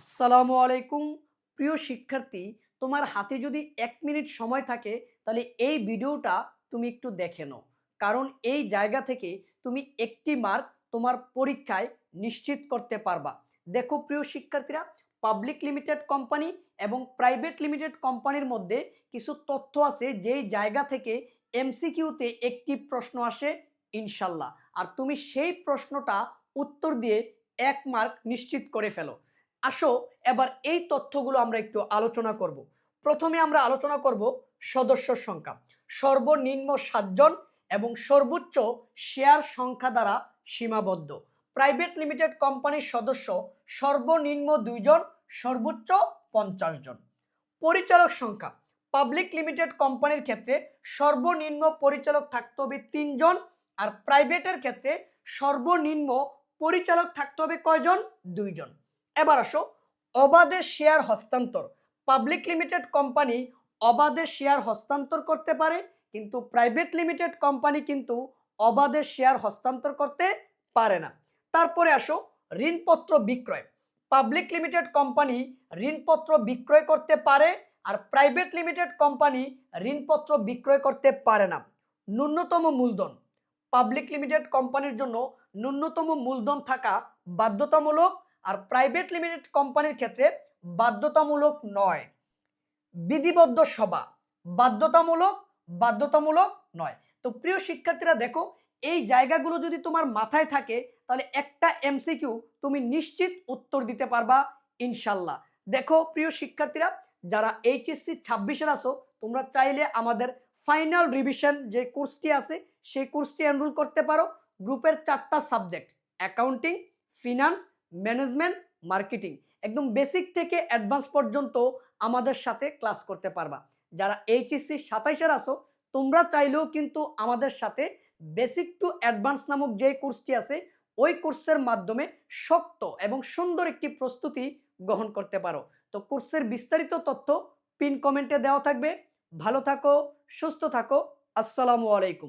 আসসালামু আলাইকুম। প্রিয় শিক্ষার্থী, তোমার হাতে যদি এক মিনিট সময় থাকে, তাহলে এই ভিডিওটা তুমি একটু দেখে নাও। কারণ এই জায়গা থেকে তুমি একটি মার্ক তোমার পরীক্ষায় নিশ্চিত করতে পারবা। দেখো প্রিয় শিক্ষার্থীরা পাবলিক লিমিটেড কোম্পানি এবং প্রাইভেট লিমিটেড কোম্পানির মধ্যে কিছু তথ্য আছে যেই জায়গা থেকে এমসিকিউতে একটি প্রশ্ন আসে, ইনশাল্লাহ। আর তুমি সেই প্রশ্নটা উত্তর দিয়ে এক মার্ক নিশ্চিত করে ফেলো। আসো, এবার এই তথ্যগুলো আমরা একটু আলোচনা করব। প্রথমে আমরা আলোচনা করব সদস্য সংখ্যা। সর্বনিম্ন সাতজন এবং সর্বোচ্চ শেয়ার সংখ্যা দ্বারা সীমাবদ্ধ। প্রাইভেট লিমিটেড কোম্পানির সদস্য সর্বনিম্ন দুইজন, সর্বোচ্চ পঞ্চাশ জন। পরিচালক সংখ্যা। পাবলিক লিমিটেড কোম্পানির ক্ষেত্রে সর্বনিম্ন পরিচালক থাকতে হবে তিনজন আর প্রাইভেটের ক্ষেত্রে সর্বনিম্ন পরিচালক থাকতে হবে কয়জন? দুইজন। এবার আসো, অবাধে শেয়ার হস্তান্তর। পাবলিক লিমিটেড কোম্পানি অবাধে শেয়ার হস্তান্তর করতে পারে, কিন্তু প্রাইভেট লিমিটেড কোম্পানি কিন্তু অবাধে শেয়ার হস্তান্তর করতে পারে না। তারপরে আসো, ঋণপত্র বিক্রয়। পাবলিক লিমিটেড কোম্পানি ঋণপত্র বিক্রয় করতে পারে আর প্রাইভেট লিমিটেড কোম্পানি ঋণপত্র বিক্রয় করতে পারে না। ন্যূনতম মূলধন। পাবলিক লিমিটেড কোম্পানির জন্য ন্যূনতম মূলধন থাকা বাধ্যতামূলক আর প্রাইভেট লিমিটেড কোম্পানির ক্ষেত্রে বাধ্যতামূলক নয়। বিধিবদ্ধ সভা, বাধ্যতামূলক বাধ্যতামূলক নয়। তো প্রিয় শিক্ষার্থীরা, দেখো, এই জায়গাগুলো যদি তোমার মাথায় থাকে, তাহলে একটা এমসিকিউ তুমি নিশ্চিত উত্তর দিতে পারবা, ইনশাল্লাহ। দেখো, প্রিয় শিক্ষার্থীরা, যারা এইচএসসি ছাব্বিশের আসো তোমরা চাইলে আমাদের ফাইনাল রিভিশন যে কোর্সটি আছে, সেই কোর্সটি এনরোল করতে পারো। গ্রুপের চারটা subject accounting finance management, marketing একদম বেসিক থেকে অ্যাডভান্স পর্যন্ত আমাদের সাথে ক্লাস করতে পারবা। যারা এইচএসসি সাতাইশের আসো তোমরা চাইলেও কিন্তু আমাদের সাথে বেসিক টু অ্যাডভান্স নামক যে কোর্সটি আছে, ওই কোর্সের মাধ্যমে শক্ত এবং সুন্দর একটি প্রস্তুতি গ্রহণ করতে পারো। তো কোর্সের বিস্তারিত তথ্য পিন কমেন্টে দেওয়া থাকবে। ভালো থাকো, সুস্থ থাকো, আসসালামু আলাইকুম।